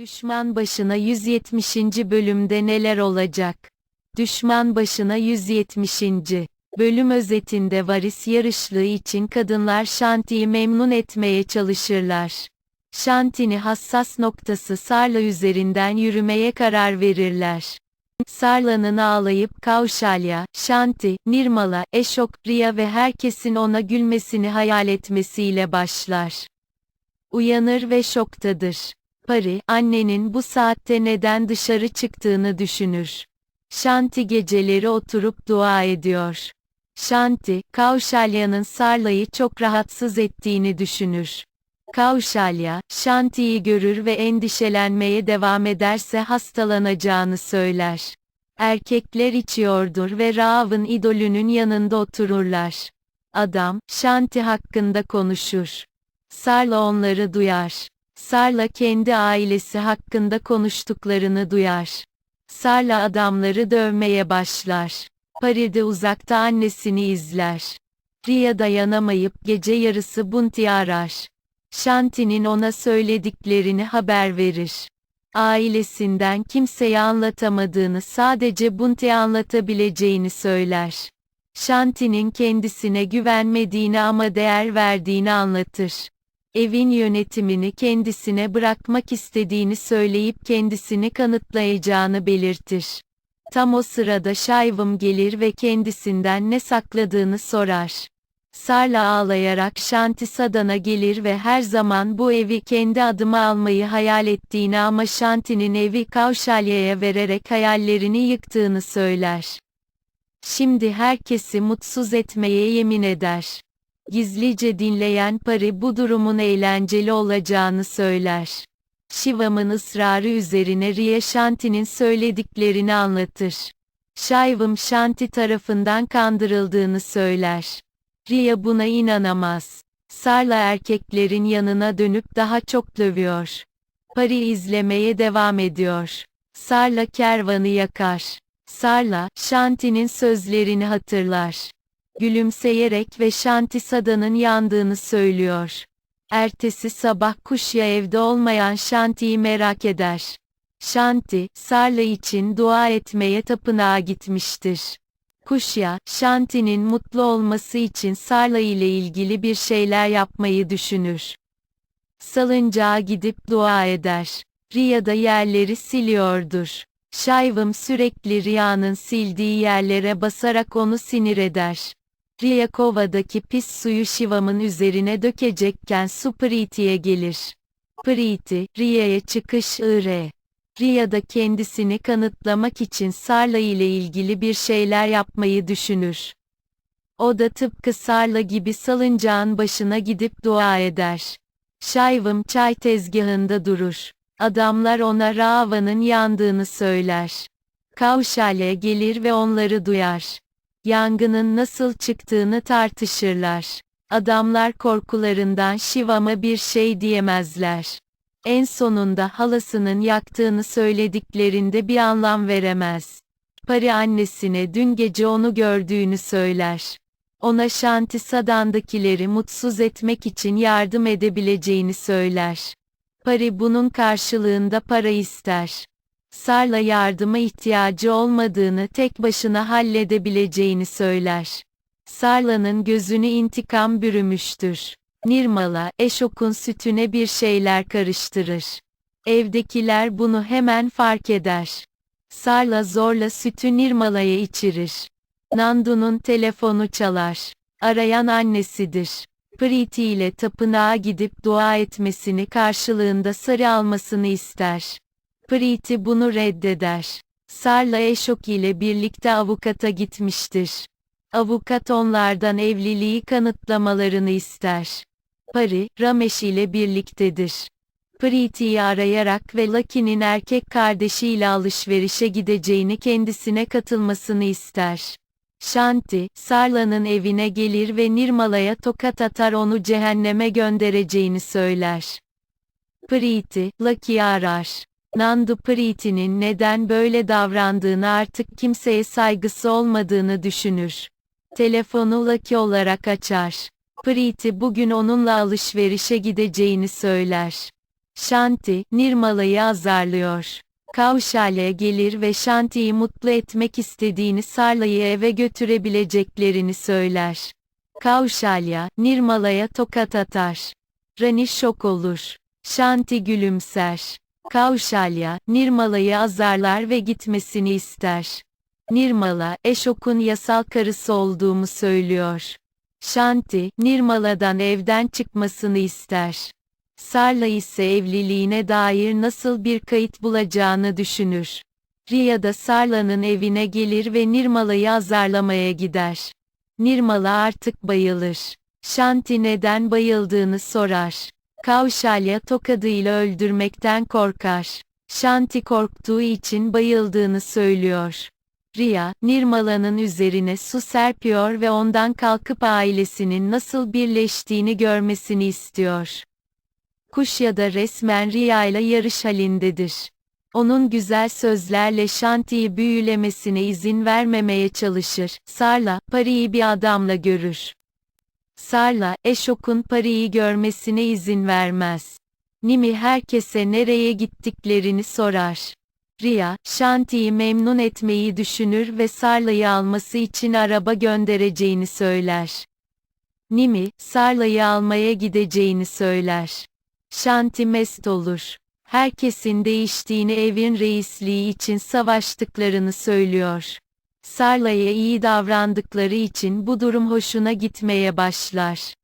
Düşman başına 170. bölümde neler olacak? Düşman başına 170. bölüm özetinde varis yarışlığı için kadınlar Shanti'yi memnun etmeye çalışırlar. Shanti'ni hassas noktası Sarla üzerinden yürümeye karar verirler. Sarla'nın ağlayıp Kauşalya, Shanti, Nirmala, Eşok, Riya ve herkesin ona gülmesini hayal etmesiyle başlar. Uyanır ve şoktadır. Pari, annenin bu saatte neden dışarı çıktığını düşünür. Shanti geceleri oturup dua ediyor. Shanti, Kauşalya'nın Sarla'yı çok rahatsız ettiğini düşünür. Kauşalya, Shanti'yi görür ve endişelenmeye devam ederse hastalanacağını söyler. Erkekler içiyordur ve Raav'ın idolünün yanında otururlar. Adam, Shanti hakkında konuşur. Sarla onları duyar. Sarla kendi ailesi hakkında konuştuklarını duyar. Sarla adamları dövmeye başlar. Paride uzakta annesini izler. Riya dayanamayıp gece yarısı Bunti'yi arar. Shanti'nin ona söylediklerini haber verir. Ailesinden kimseye anlatamadığını sadece Bunti'ye anlatabileceğini söyler. Shanti'nin kendisine güvenmediğini ama değer verdiğini anlatır. Evin yönetimini kendisine bırakmak istediğini söyleyip kendisini kanıtlayacağını belirtir. Tam o sırada Şayvım gelir ve kendisinden ne sakladığını sorar. Sarla ağlayarak Shanti Sadan'a gelir ve her zaman bu evi kendi adıma almayı hayal ettiğini ama Shanti'nin evi Kauşalya'ya vererek hayallerini yıktığını söyler. Şimdi herkesi mutsuz etmeye yemin eder. Gizlice dinleyen Pari bu durumun eğlenceli olacağını söyler. Shivam'ın ısrarı üzerine Riya Shanti'nin söylediklerini anlatır. Shaivam Shanti tarafından kandırıldığını söyler. Riya buna inanamaz. Sarla erkeklerin yanına dönüp daha çok dövüyor. Pari izlemeye devam ediyor. Sarla kervanı yakar. Sarla, Shanti'nin sözlerini hatırlar. Gülümseyerek ve Shanti Sada'nın yandığını söylüyor. Ertesi sabah Kuşya evde olmayan Shanti'yi merak eder. Shanti, Sarla için dua etmeye tapınağa gitmiştir. Kuşya, Shanti'nin mutlu olması için Sarla ile ilgili bir şeyler yapmayı düşünür. Salıncağa gidip dua eder. Riya da yerleri siliyordur. Şayvım sürekli Riya'nın sildiği yerlere basarak onu sinir eder. Riya kovadaki pis suyu Shivam'ın üzerine dökecekken su Preeti'ye gelir. Preeti, Riya'ya çıkış ıre. Riya da kendisini kanıtlamak için Sarla ile ilgili bir şeyler yapmayı düşünür. O da tıpkı Sarla gibi salıncağın başına gidip dua eder. Şayvım çay tezgahında durur. Adamlar ona Rava'nın yandığını söyler. Kavşale gelir ve onları duyar. Yangının nasıl çıktığını tartışırlar. Adamlar korkularından Shivam'a bir şey diyemezler. En sonunda halasının yaktığını söylediklerinde bir anlam veremez. Pari annesine dün gece onu gördüğünü söyler. Ona Shanti Sadan'dakileri mutsuz etmek için yardım edebileceğini söyler. Pari bunun karşılığında para ister. Sarla yardıma ihtiyacı olmadığını tek başına halledebileceğini söyler. Sarla'nın gözünü intikam bürümüştür. Nirmala, Eşok'un sütüne bir şeyler karıştırır. Evdekiler bunu hemen fark eder. Sarla zorla sütü Nirmala'ya içirir. Nandu'nun telefonu çalar. Arayan annesidir. Priti ile tapınağa gidip dua etmesini karşılığında sarı almasını ister. Priti bunu reddeder. Sarla Eşok ile birlikte avukata gitmiştir. Avukat onlardan evliliği kanıtlamalarını ister. Pari, Ramesh ile birliktedir. Preeti'yi arayarak ve Lucky'nin erkek kardeşiyle alışverişe gideceğini kendisine katılmasını ister. Shanti, Sarla'nın evine gelir ve Nirmala'ya tokat atar onu cehenneme göndereceğini söyler. Preeti, Lucky'yi arar. Nandu Preeti'nin neden böyle davrandığını artık kimseye saygısı olmadığını düşünür. Telefonu Lucky olarak açar. Preeti bugün onunla alışverişe gideceğini söyler. Shanti, Nirmala'yı azarlıyor. Kauşalya gelir ve Shanti'yi mutlu etmek istediğini Sarla'yı eve götürebileceklerini söyler. Kauşalya, Nirmala'ya tokat atar. Rani şok olur. Shanti gülümser. Kauşalya, Nirmala'yı azarlar ve gitmesini ister. Nirmala, Eşok'un yasal karısı olduğumu söylüyor. Shanti, Nirmala'dan evden çıkmasını ister. Sarla ise evliliğine dair nasıl bir kayıt bulacağını düşünür. Riya da Sarla'nın evine gelir ve Nirmala'yı azarlamaya gider. Nirmala artık bayılır. Shanti neden bayıldığını sorar. Kauşalya tokadıyla öldürmekten korkar. Shanti korktuğu için bayıldığını söylüyor. Riya, Nirmala'nın üzerine su serpiyor ve ondan kalkıp ailesinin nasıl birleştiğini görmesini istiyor. Kuşya da resmen Riya ile yarış halindedir. Onun güzel sözlerle Shanti'yi büyülemesine izin vermemeye çalışır. Sarla, Pari'yi bir adamla görür. Sarla, Eşok'un Pari'yi görmesine izin vermez. Nimi herkese nereye gittiklerini sorar. Riya, Shanti'yi memnun etmeyi düşünür ve Sarla'yı alması için araba göndereceğini söyler. Nimi, Sarla'yı almaya gideceğini söyler. Shanti mest olur. Herkesin değiştiğini evin reisliği için savaştıklarını söylüyor. Sarla'ya iyi davrandıkları için bu durum hoşuna gitmeye başlar.